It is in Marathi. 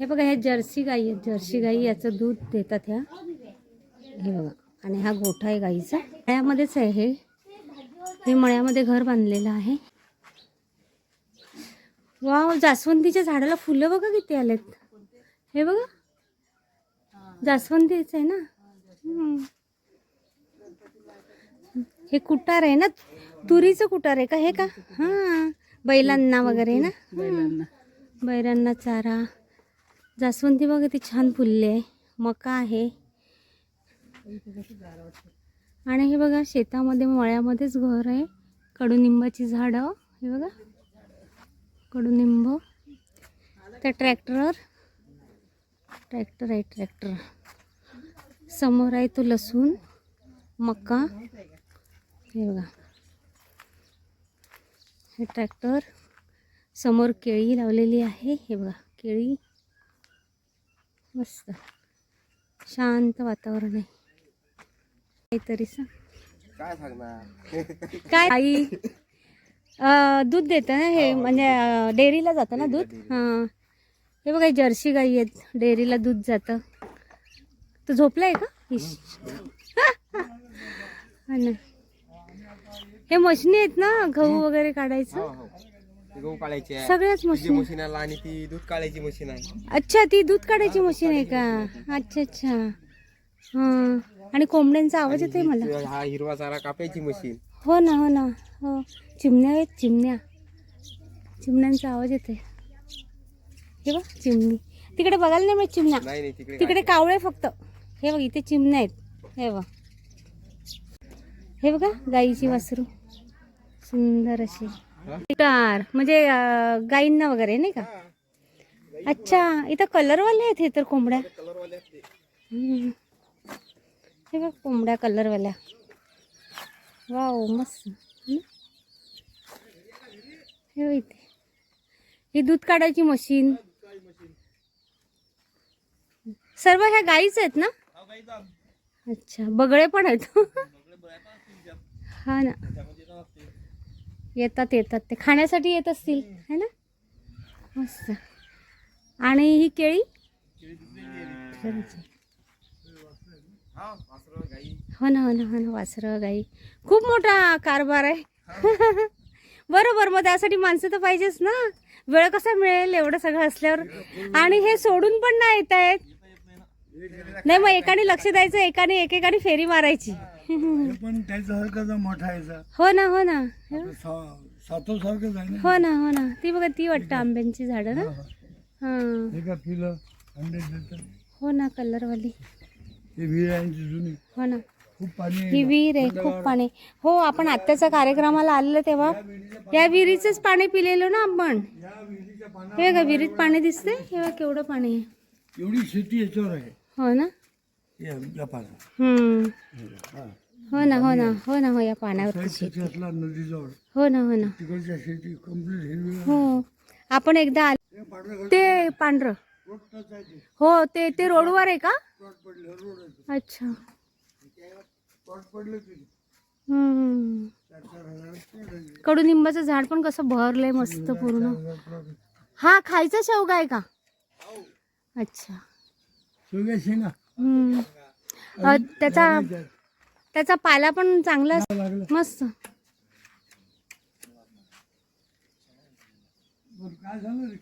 हे बघा ह्या जर्सी गाई आहेत. जर्सी गाई याचं दूध देतात ह्या. हे बघा. आणि हा गोठा आहे गाईचा. मळ्यामध्येच आहे हे. हे मळ्यामध्ये घर बांधलेलं आहे. वाव जास्वंदीच्या झाडाला फुलं बघा किती आलेत. हे बघा. जास्वंदीच आहे ना? हे कुटार आहे ना? तुरीचं कुटार आहे का? हे का? हां. बैलांना वगैरे ना? बैलांना बैलांना चारा. जास्वंदी बघा ती छान फुलले आहे. मका आहे. आणि हे बघा शेतामध्ये मळ्यामध्येच घर आहे. कडुनिंबाची झाडं. हे बघा. कडुनिंब. त्या ट्रॅक्टर. ट्रॅक्टर आहे ट्रॅक्टर. समोर आहे तो लसूण मका. हे बघा. हे ट्रॅक्टर. समोर केळी लावलेली आहे. हे बघा केळी. मस्त. शांत वातावरण आहे. काहीतरी काय सांगणार? काय आई? दूध देतं ना हे म्हणजे डेअरीला जातं ना दूध? हां. हे बघा जर्सी गाई आहेत. डेअरीला दूध जातं. तू झोपलाय का. हा हे मशिनी आहेत ना गहू वगैरे काढायचं? हो हो. गहू काढायची आहे. सगळ्याच मशीन. मशीन आला आणि ती दूध काढायची मशीन आहे. अच्छा ती दूध काढायची मशीन आहे का? अच्छा अच्छा. हां. आणि कोंबड्यांचा आवाज येतोय मला. हा हिरवा चारा कापायची मशीन. हो ना हो ना. हो. चिमण्या आहेत चिमण्या. चिमण्यांचा आवाज येतोय. हे बघ चिमणी. तिकडे बघायला नाही मिळत चिमण्या. नाही नाही तिकडे तिकडे कावळे फक्त. हे बघ इथे चिमण्या आहेत. हे बघ. हे बघा गाईची वासरू. सुंदर अशी. कार म्हणजे गाईंना वगैरे नाही का? अच्छा इथं कलरवाले आहेत हे तर कोंबड्या. हे बघ कोंबड्या कलरवाल्या. वाव मस्त. हे इथे. ही दूध काढायची मशीन. सर्व ह्या गाईच आहेत ना? अच्छा बगळे पण आहेत. हा ना. येतात येतात. ते खाण्यासाठी येत असतील है ना? मस्त. आणि ही केळी? हो ना हो ना हो ना वासरं गाई. खूप मोठा कारभार आहे. बरोबर मग त्यासाठी माणसं तर पाहिजेच ना. वेळ कसा मिळेल एवढं सगळं असल्यावर? आणि हे सोडून पण नाही येत आहेत नाही मग एकाने लक्ष द्यायचं एकाने एकेकाने फेरी मारायची. पण त्याच्यासारखा मोठा हो ना हो ना. सातो सारखंच आहे ना. हो ना हो ना. ती बघा ती वाटतं आंब्यांची झाडं ना? हां हे. पिलं अंडे देतात हो ना कलरवाली. हे जुनी. हो ना. खूप पाणी आहे ही विहीर आहे खूप पाणी. हो आपण आत्याच्या कार्यक्रमाला आलेलो तेव्हा. या विहिरीचंच पाणी पिलेलो ना आपण. हे का विहिरीत पाणी दिसते हे बघ केवढं पाणी आहे. एवढी शेती याच्यावर आहे. हो ना. हम्म. हा. हो ना हो ना हो ना हो या असला नदीजवळ. हो ना हो ना. तिकडच्या शेती कंप्लीट हिरवी हो. आपण एकदा आलो हे ते पांढरं. हो ते ते रोडवर आहे का. अच्छा. कडुनिंबाचं झाड पण कसं भरलंय मस्त पूर्ण. हा खायचा शेवगा आहे का? अच्छा. शेवग्या शेंगा. हम्म. अ, त्याचा त्याचा पाला पण चांगला अस- लागलं मस्त बरं, काय झालं रे